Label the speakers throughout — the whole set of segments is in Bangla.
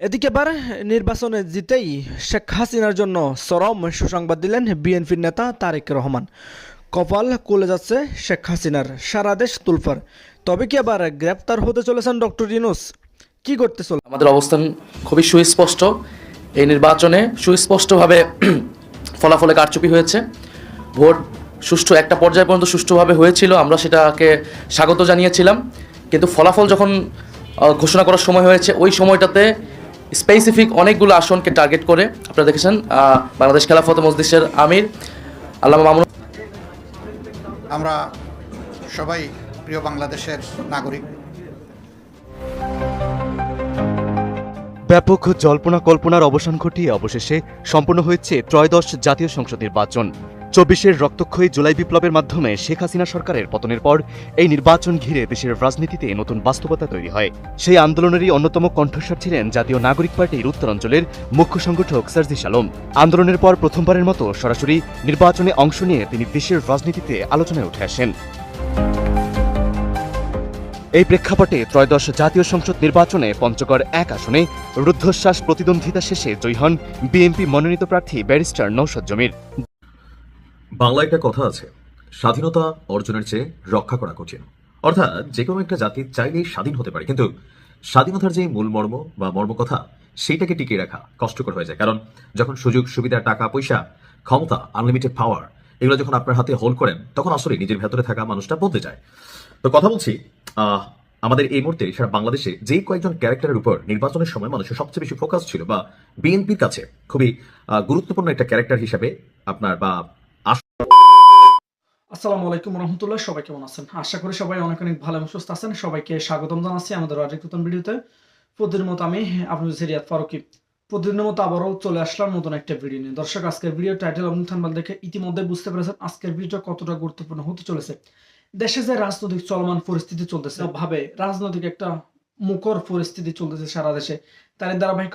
Speaker 1: এদিকে এবার নির্বাচনে জিতেই শেখ হাসিনার জন্য চরম সুসংবাদ দিলেন বিএনপির নেতা তারেক রহমান। কপাল খুলে যাচ্ছে শেখ হাসিনার সারা দেশ তুলফার। তবে কি আবার গ্রেপ্তার হতে চলেছেন ডক্টর ইউনুস? কি করতে চলে
Speaker 2: আমাদের অবস্থান খুবই সুস্পষ্ট। এই নির্বাচনে সুস্পষ্টভাবে ফলাফলে কারচুপি হয়েছে। ভোট সুষ্ঠু একটা পর্যায় পর্যন্ত সুষ্ঠুভাবে হয়েছিল। আমরা সেটাকে স্বাগত জানিয়েছিলাম। কিন্তু ফলাফল যখন ঘোষণা করার সময় হয়েছে ওই সময়টাতে স্পেসিফিক অনেকগুলো আসনকে টার্গেট করে আপনারা দেখেছেন বাংলাদেশ খেলাফত মজলিসের আমির আল্লামা মামুন
Speaker 3: আমরা সবাই প্রিয় বাংলাদেশের নাগরিক।
Speaker 4: ব্যাপক জল্পনা কল্পনার অবসান ঘটিয়ে অবশেষে সম্পন্ন হয়েছে ত্রয়োদশ জাতীয় সংসদ নির্বাচন। চব্বিশের রক্তক্ষয়ী জুলাই বিপ্লবের মাধ্যমে শেখ হাসিনা সরকারের পতনের পর এই নির্বাচন ঘিরে দেশের রাজনীতিতে নতুন বাস্তবতা তৈরি হয়। সেই আন্দোলনেরই অন্যতম কণ্ঠস্বর ছিলেন জাতীয় নাগরিক পার্টির উত্তরাঞ্চলের মুখ্য সংগঠক সার্জিস আলম আন্দোলনের পর প্রথমবারের মতো সরাসরি নির্বাচনে অংশ নিয়ে তিনি দেশের রাজনীতিতে আলোচনায় উঠে আসেন। এই প্রেক্ষাপটে ত্রয়োদশ জাতীয় সংসদ নির্বাচনে পঞ্চগড় এক আসনে রুদ্ধশ্বাস প্রতিদ্বন্দ্বিতা শেষে জয়ী হন বিএনপি মনোনীত প্রার্থী ব্যারিস্টার নৌসদ জমির।
Speaker 5: বাংলা একটা কথা আছে, স্বাধীনতা অর্জনের চেয়ে রক্ষা করা কঠিন। অর্থাৎ যে কোনো একটা জাতি চাইলেই স্বাধীন হতে পারে, কিন্তু স্বাধীনতার যে মূল মর্ম বা মর্মকথা, সেইটাকে টিকিয়ে রাখা কষ্টকর হয়ে যায়। কারণ যখন সুযোগ, সুবিধা, টাকা, পয়সা, ক্ষমতা আনলিমিটেড পাওয়ার এগুলো যখন আপনার হাতে হোল্ড করেন, তখন আসলে নিজের ভেতরে থাকা মানুষটা বদলে যায়। তো কথা বলছি আমাদের এই মুহূর্তে সারা বাংলাদেশে যে কয়েকজন ক্যারেক্টারের উপর নির্বাচনের সময় মানুষের সবচেয়ে বেশি ফোকাস ছিল বা বিএনপির কাছে খুবই গুরুত্বপূর্ণ একটা ক্যারেক্টার হিসাবে আপনার বা
Speaker 6: আসসালামু আলাইকুম রহমতুল্লাহ, সবাই কেমন আছেন? আশা করি সবাই অনেক অনেক ভালো এবং সুস্থ আছেন। সবাইকে স্বাগতম জানাচ্ছি আমাদের আরেক নতুন ভিডিওতে। প্রতিদিনের মতো আমি, আপনাদের সিরিয়াত ফারুকি। প্রতিদিনের মতো আবারও চলে আসলাম নতুন একটা ভিডিও নিয়ে। দর্শক, আজকের ভিডিও টাইটেল এবং থাম্বনেল দেখে ইতিমধ্যে বুঝতে পেরেছেন আজকের ভিডিওটা কতটা গুরুত্বপূর্ণ হতে চলেছে। দেশে যে রাজনৈতিক চলমান পরিস্থিতি চলতেছে, ভাবে রাজনৈতিক একটা মুখর পরিস্থিতি চলতেছে সারা দেশে, তারই ধারাবাহিক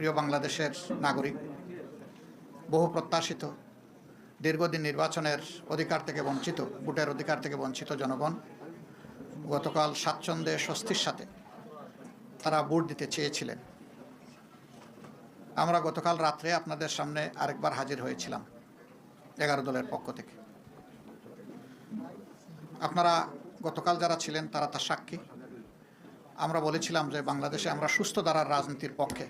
Speaker 3: প্রিয় বাংলাদেশের নাগরিক, বহু প্রত্যাশিত, দীর্ঘদিন নির্বাচনের অধিকার থেকে বঞ্চিত, ভোটের অধিকার থেকে বঞ্চিত জনগণ, গতকাল স্বাচ্ছন্দ্যে স্বস্তির সাথে তারা ভোট দিতে চেয়েছিলেন। আমরা গতকাল রাত্রে আপনাদের সামনে আরেকবার হাজির হয়েছিলাম, এগারো দলের পক্ষ থেকে। আপনারা গতকাল যারা ছিলেন তারা তার সাক্ষী। আমরা বলেছিলাম যে বাংলাদেশে আমরা সুস্থ দ্বারার রাজনীতির পক্ষে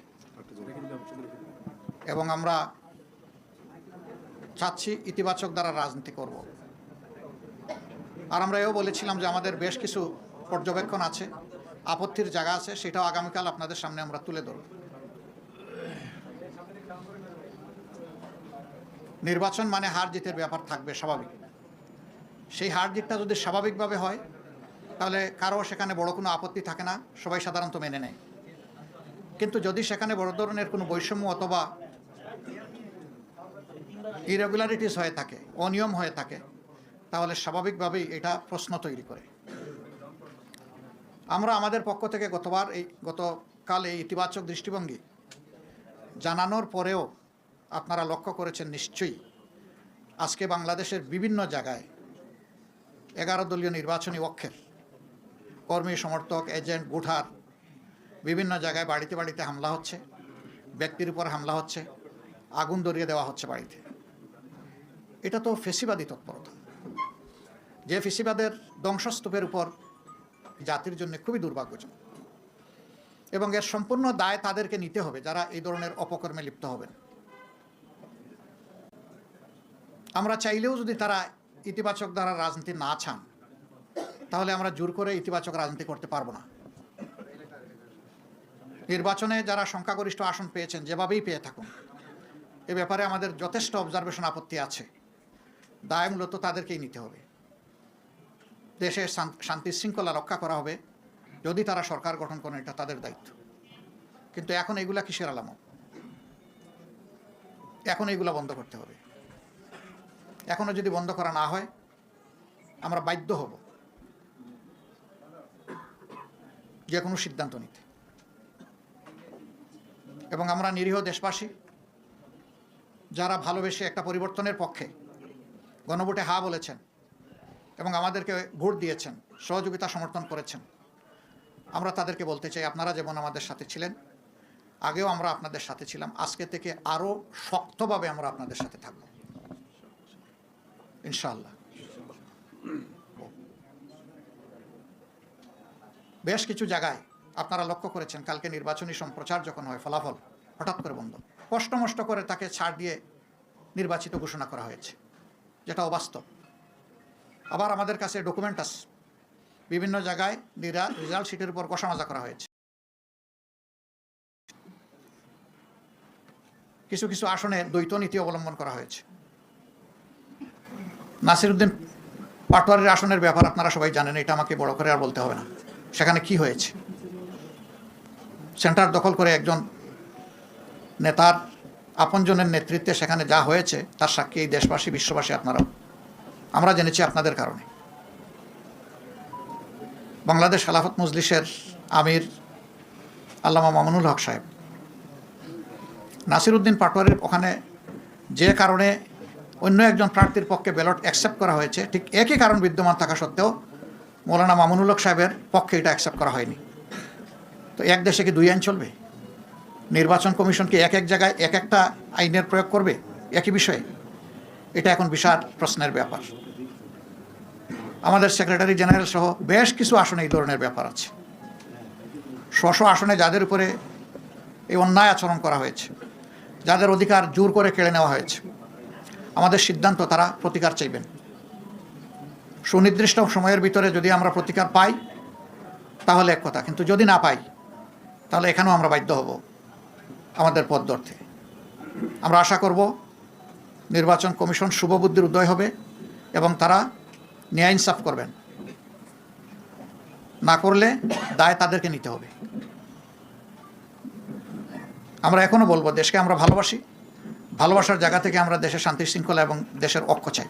Speaker 3: এবং আমরা চাচ্ছি ইতিবাচক দ্বারা রাজনীতি করব। আর আমরা এও বলেছিলাম যে আমাদের বেশ কিছু পর্যবেক্ষণ আছে, আপত্তির জায়গা আছে, সেটাও আগামীকাল আপনাদের সামনে আমরা তুলে ধরব। নির্বাচন মানে হার জিতের ব্যাপার থাকবে স্বাভাবিক। সেই হার জিতটা যদি স্বাভাবিকভাবে হয়, তাহলে কারও সেখানে বড় কোনো আপত্তি থাকে না, সবাই সাধারণত মেনে নেয়। কিন্তু যদি সেখানে বড় ধরনের কোনো বৈষম্য অথবা ইরেগুলারিটিস হয়ে থাকে, অনিয়ম হয়ে থাকে, তাহলে স্বাভাবিকভাবেই এটা প্রশ্ন তৈরি করে। আমরা আমাদের পক্ষ থেকে গতবার এই, গতকাল এই ইতিবাচক দৃষ্টিভঙ্গি জানানোর পরেও আপনারা লক্ষ্য করেছেন নিশ্চয়ই, আজকে বাংলাদেশের বিভিন্ন জায়গায় এগারো দলীয় নির্বাচনী অক্ষের কর্মী, সমর্থক, এজেন্ট গুঠার বিভিন্ন জায়গায় বাড়িতে বাড়িতে হামলা হচ্ছে, ব্যক্তির উপর হামলা হচ্ছে, আগুন ধরিয়ে দেওয়া হচ্ছে বাড়িতে। এটা তো ফেসিবাদী তৎপরতা। যে ফেসিবাদের ধ্বংসস্তূপের উপর জাতির জন্য খুবই দুর্ভাগ্যজনক। এবং এর সম্পূর্ণ দায় তাদেরকে নিতে হবে, যারা এই ধরনের অপকর্মে লিপ্ত হবেন। আমরা চাইলেও যদি তারা ইতিবাচক দ্বারা রাজনীতি না চান তাহলে আমরা জোর করে ইতিবাচক রাজনীতি করতে পারব না। নির্বাচনে যারা সংখ্যাগরিষ্ঠ আসন পেয়েছেন, যেভাবেই পেয়ে থাকুন, এ ব্যাপারে আমাদের যথেষ্ট অবজারভেশন আপত্তি আছে। দায় মূলত তাদেরকেই নিতে হবে। দেশের শান- শান্তি শৃঙ্খলা রক্ষা করা হবে যদি তারা সরকার গঠন করেন, এটা তাদের দায়িত্ব। কিন্তু এখন এগুলা কিসের আলামত? এখন এগুলা বন্ধ করতে হবে। এখনও যদি বন্ধ করা না হয়, আমরা বাধ্য হব যে কোনো সিদ্ধান্ত নিতে। এবং আমরা নিরীহ দেশবাসী, যারা ভালোবেসে একটা পরিবর্তনের পক্ষে গণভোটে হা বলেছেন এবং আমাদেরকে ভোট দিয়েছেন, সহযোগিতা সমর্থন করেছেন। আমরা তাদেরকে বলতে চাই, আপনারা যেমন আমাদের সাথে ছিলেন, আগেও আমরা আপনাদের সাথে ছিলাম, আজকে থেকে আরও শক্তভাবে আমরা আপনাদের সাথে থাকব। ইনশাআল্লাহ। বেশ কিছু জায়গায় আপনারা লক্ষ্য করেছেন, কালকে নির্বাচনী সম্প্রচার যখন হয়, ফলাফল হঠাৎ করে বন্ধ। কষ্টমষ্ট করে তাকে ছাড় দিয়ে নির্বাচিত ঘোষণা করা হয়েছে। যেটা অবাস্তব। আবার আমাদের কাছে ডকুমেন্ট আছে। বিভিন্ন জায়গায় নিরা- রেজাল্ট শিটের উপর কষামাজা করা হয়েছে। কিছু কিছু আসনে দ্বৈত নীতি অবলম্বন করা হয়েছে। নাসিরুদ্দিন পাটোয়ারির আসনের ব্যাপার আপনারা সবাই জানেন, এটা আমাকে বড় করে আর বলতে হবে না। সেখানে কি হয়েছে? সেন্টার দখল করে একজন নেতার আপনজনের নেতৃত্বে সেখানে যা হয়েছে, তার সাক্ষী এই দেশবাসী, বিশ্ববাসী আপনারাও। আমরা জেনেছি আপনাদের কারণে। বাংলাদেশ খেলাফত মজলিসের আমির আল্লামা মামুনুল হক সাহেব। নাসিরুদ্দিন পাটোয়ারির ওখানে যে কারণে অন্য একজন প্রার্থীর পক্ষে ব্যালট অ্যাকসেপ্ট করা হয়েছে, ঠিক একই কারণ বিদ্যমান থাকা সত্ত্বেও মৌলানা মামুনুল হক সাহেবের পক্ষে এটা অ্যাকসেপ্ট করা হয়নি। তো এক দেশে কি দুই আইন চলবে? নির্বাচন কমিশনকে এক এক জায়গায় এক একটা আইনের প্রয়োগ করবে? একই বিষয়ে। এটা এখন বিশাল প্রশ্নের ব্যাপার। আমাদের সেক্রেটারি জেনারেল সহ বেশ কিছু আসনে এই ধরনের ব্যাপার আছে। স্ব আসনে যাদের উপরে এই অন্যায় আচরণ করা হয়েছে, যাদের অধিকার জোর করে কেড়ে নেওয়া হয়েছে, আমাদের সিদ্ধান্ত তারা প্রতিকার চাইবেন। সুনির্দিষ্ট সময়ের ভিতরে যদি আমরা প্রতিকার পাই, তাহলে এক কথা, কিন্তু যদি না পাই, তাহলে এখানেও আমরা বাধ্য হব। আমাদের পথ আমরা আশা করব নির্বাচন কমিশন শুভবুদ্ধির উদয় হবে এবং তারা ন্যায় ইনসাফ করবেন। না করলে দায় তাদেরকে নিতে হবে। আমরা এখনও বলব, দেশকে আমরা ভালোবাসি। ভালোবাসার জায়গা থেকে আমরা দেশের শান্তি শৃঙ্খলা এবং দেশের ঐক্য চাই।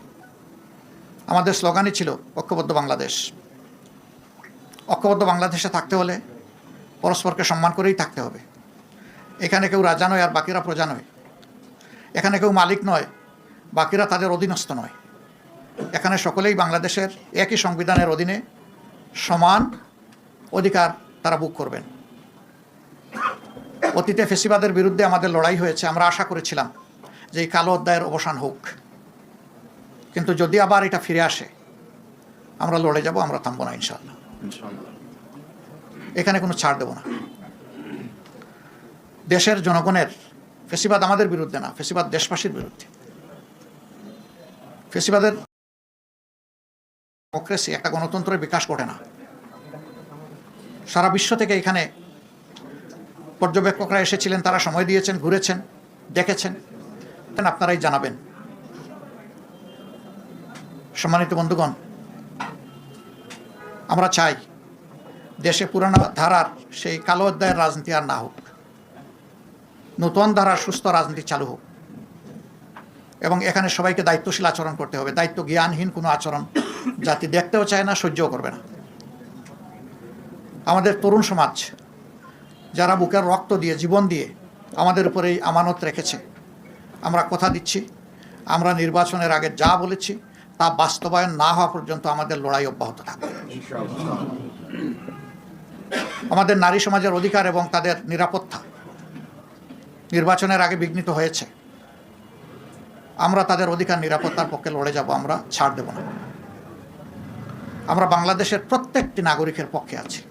Speaker 3: আমাদের স্লোগানই ছিল ঐক্যবদ্ধ বাংলাদেশ। ঐক্যবদ্ধ বাংলাদেশে থাকতে হলে পরস্পরকে সম্মান করেই থাকতে হবে। এখানে কেউ রাজা নয় আর বাকিরা প্রজা নয়। এখানে কেউ মালিক নয় বাকিরা তাদের অধীনস্থ নয়। এখানে সকলেই বাংলাদেশের একই সংবিধানের অধীনে সমান অধিকার তারা বুক করবেন। অতীতে ফেসিবাদের বিরুদ্ধে আমাদের লড়াই হয়েছে আমরা আশা করেছিলাম যে এই কালো অধ্যায়ের অবসান হোক। কিন্তু যদি আবার এটা ফিরে আসে আমরা লড়ে যাব আমরা থামবো না ইনশাল্লাহ এখানে কোনো ছাড় দেব না। দেশের জনগণের ফেসিবাদ আমাদের বিরুদ্ধে না, ফেসিবাদ দেশবাসীর বিরুদ্ধে। ফেসিবাদের ডেমোক্রেসি একটা গণতন্ত্রের বিকাশ ঘটে না। সারা বিশ্ব থেকে এখানে পর্যবেক্ষকরা এসেছিলেন, তারা সময় দিয়েছেন, ঘুরেছেন, দেখেছেন। আপনারাই জানাবেন। সম্মানিত বন্ধুগণ, আমরা চাই দেশে পুরানো ধারার সেই কালো অধ্যায়ের রাজনীতি আর না হোক। নতুন ধারার সুস্থ রাজনীতি চালু হোক। এবং এখানে সবাইকে দায়িত্বশীল আচরণ করতে হবে। দায়িত্ব জ্ঞানহীন কোনো আচরণ জাতি দেখতেও চায় না, সহ্যও করবে না। আমাদের তরুণ সমাজ যারা বুকের রক্ত দিয়ে, জীবন দিয়ে আমাদের উপরে এই আমানত রেখেছে, আমরা কথা দিচ্ছি, আমরা নির্বাচনের আগে যা বলেছি তা বাস্তবায়ন না হওয়া পর্যন্ত আমাদের লড়াই অব্যাহত থাকবে। আমাদের নারী সমাজের অধিকার এবং তাদের নিরাপত্তা নির্বাচনের আগে বিঘ্নিত হয়েছে। আমরা তাদের অধিকার নিরাপত্তার পক্ষে লড়ে যাব, আমরা ছাড় দেব না। আমরা বাংলাদেশের প্রত্যেকটি নাগরিকের পক্ষে আছি।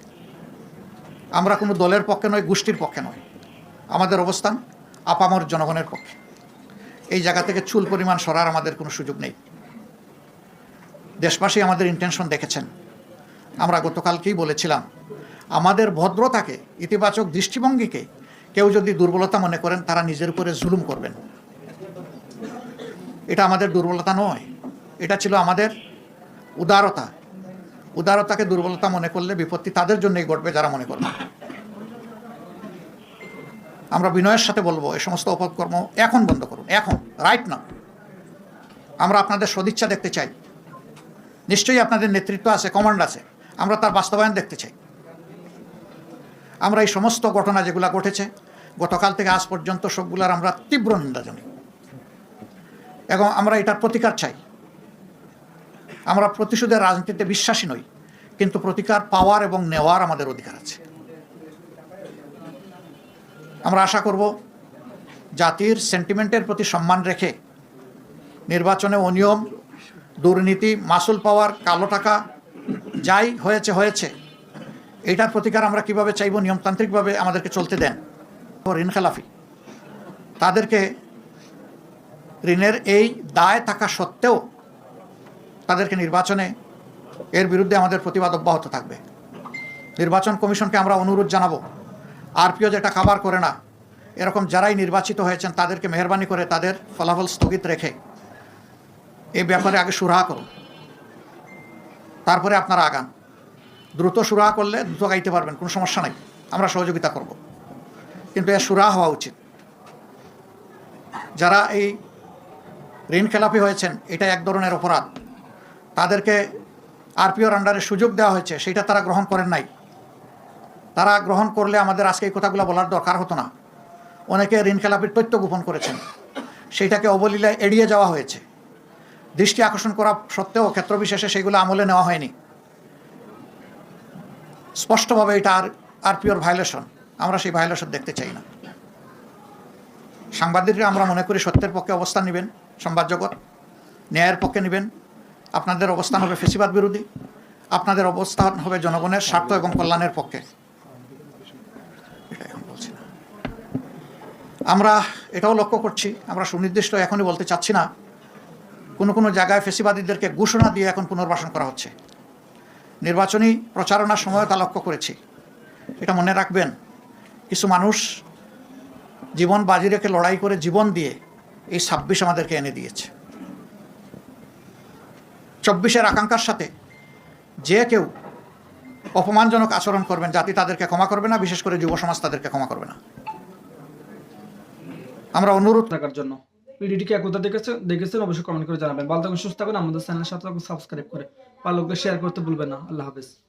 Speaker 3: আমরা কোনো দলের পক্ষে নয়, গোষ্ঠীর পক্ষে নয়। আমাদের অবস্থান আপামর জনগণের পক্ষে। এই জায়গা থেকে চুল পরিমাণ সরার আমাদের কোনো সুযোগ নেই। দেশবাসী আমাদের ইন্টেনশন দেখেছেন। আমরা গতকালকেই বলেছিলাম, আমাদের ভদ্রতাকে, ইতিবাচক দৃষ্টিভঙ্গিকে কেউ যদি দুর্বলতা মনে করেন, তারা নিজের উপরে জুলুম করবেন। এটা আমাদের দুর্বলতা নয়। এটা ছিল আমাদের উদারতা। উদারতাকে দুর্বলতা মনে করলে বিপত্তি তাদের জন্যই ঘটবে যারা মনে করবে। আমরা বিনয়ের সাথে বলব, এই সমস্ত অপকর্ম এখন বন্ধ করুন, এখন রাইট না আমরা আপনাদের সদিচ্ছা দেখতে চাই। নিশ্চয়ই আপনাদের নেতৃত্ব আছে কমান্ড আছে। আমরা তার বাস্তবায়ন দেখতে চাই। আমরা এই সমস্ত ঘটনা যেগুলো ঘটেছে, গতকাল থেকে আজ পর্যন্ত সবগুলার আমরা তীব্র নিন্দা জানি এবং আমরা এটার প্রতিকার চাই। আমরা প্রতিশোধের রাজনীতিতে বিশ্বাসী নই, কিন্তু প্রতিকার পাওয়ার এবং নেওয়ার আমাদের অধিকার আছে। আমরা আশা করব জাতির সেন্টিমেন্টের প্রতি সম্মান রেখে নির্বাচনে অনিয়ম, দুর্নীতি, মাসুল পাওয়ার কালো টাকা যাই হয়েছে হয়েছে এটার প্রতিকার আমরা কীভাবে চাইব? নিয়মতান্ত্রিকভাবে আমাদেরকে চলতে দেন। ঋণ খেলাফি। তাদেরকে ঋণের এই দায় থাকা সত্ত্বেও তাদেরকে নির্বাচনে এর বিরুদ্ধে আমাদের প্রতিবাদ অব্যাহত থাকবে। নির্বাচন কমিশনকে আমরা অনুরোধ জানাব, আরপিও যেটা খাবার করে না, এরকম যারাই নির্বাচিত হয়েছেন, তাদেরকে মেহরবানি করে তাদের ফলাফল স্থগিত রেখে এই ব্যাপারে আগে সুরাহা করুন। তারপরে আপনারা আগান। দ্রুত সুরাহা করলে দ্রুত গাইতে পারবেন, কোনো সমস্যা নাই। আমরা সহযোগিতা করব। কিন্তু এর সুরাহা হওয়া উচিত। যারা এই ঋণ খেলাপি হয়েছেন, এটা এক ধরনের অপরাধ। তাদেরকে আরপিওর আন্ডারে সুযোগ দেওয়া হয়েছে, সেটা তারা গ্রহণ করেন নাই। তারা গ্রহণ করলে আমাদের আজকে এই কথাগুলো বলার দরকার হতো না। অনেকে ঋণ খেলাপির তথ্য গোপন করেছেন। সেইটাকে অবলীলায় এড়িয়ে যাওয়া হয়েছে। দৃষ্টি আকর্ষণ করা সত্ত্বেও ক্ষেত্রবিশেষে সেগুলো আমলে নেওয়া হয়নি। স্পষ্টভাবে এটা আর আরপিওর ভায়োলেশন আমরা সেই ভায়োলেশন দেখতে চাই না। সাংবাদিকরা আমরা মনে করি সত্যের পক্ষে অবস্থান নেবেন, সংবাদ জগৎ। ন্যায়ের পক্ষে নেবেন। আপনাদের অবস্থান হবে ফেসিবাদ বিরোধী। আপনাদের অবস্থান হবে জনগণের স্বার্থ এবং কল্যাণের পক্ষে। এটা এখন বলছি না। আমরা এটাও লক্ষ্য করছি, আমরা সুনির্দিষ্ট এখনই বলতে চাচ্ছি না, কোনো কোনো জায়গায় ফেসিবাদীদেরকে ঘোষণা দিয়ে এখন পুনর্বাসন করা হচ্ছে। নির্বাচনী প্রচারণার সময় তা লক্ষ্য করেছি। এটা মনে রাখবেন, কিছু মানুষ জীবন বাজি রেখে লড়াই করে জীবন দিয়ে এই ছাব্বিশ আমাদেরকে এনে দিয়েছে। চব্বিশের আকাঙ্ক্ষার সাথে যে কেউ অপমানজনক আচরণ করবেন, জাতি তাদেরকে ক্ষমা করবে না, বিশেষ করে যুব সমাজ তাদেরকে ক্ষমা করবে না। আমরা অনুরোধ
Speaker 6: থাকার জন্য। ভিডিওটিকে একতা দেখেছেন দেখেছেন অবশ্যই কমেন্ট করে জানাবেন। ভালো থাকুন, সুস্থ থাকুন। আমাদের চ্যানেলের সাথে সাবস্ক্রাইব করে। পালকদের শেয়ার করতে ভুলবেন না। আল্লাহ হাফেজ।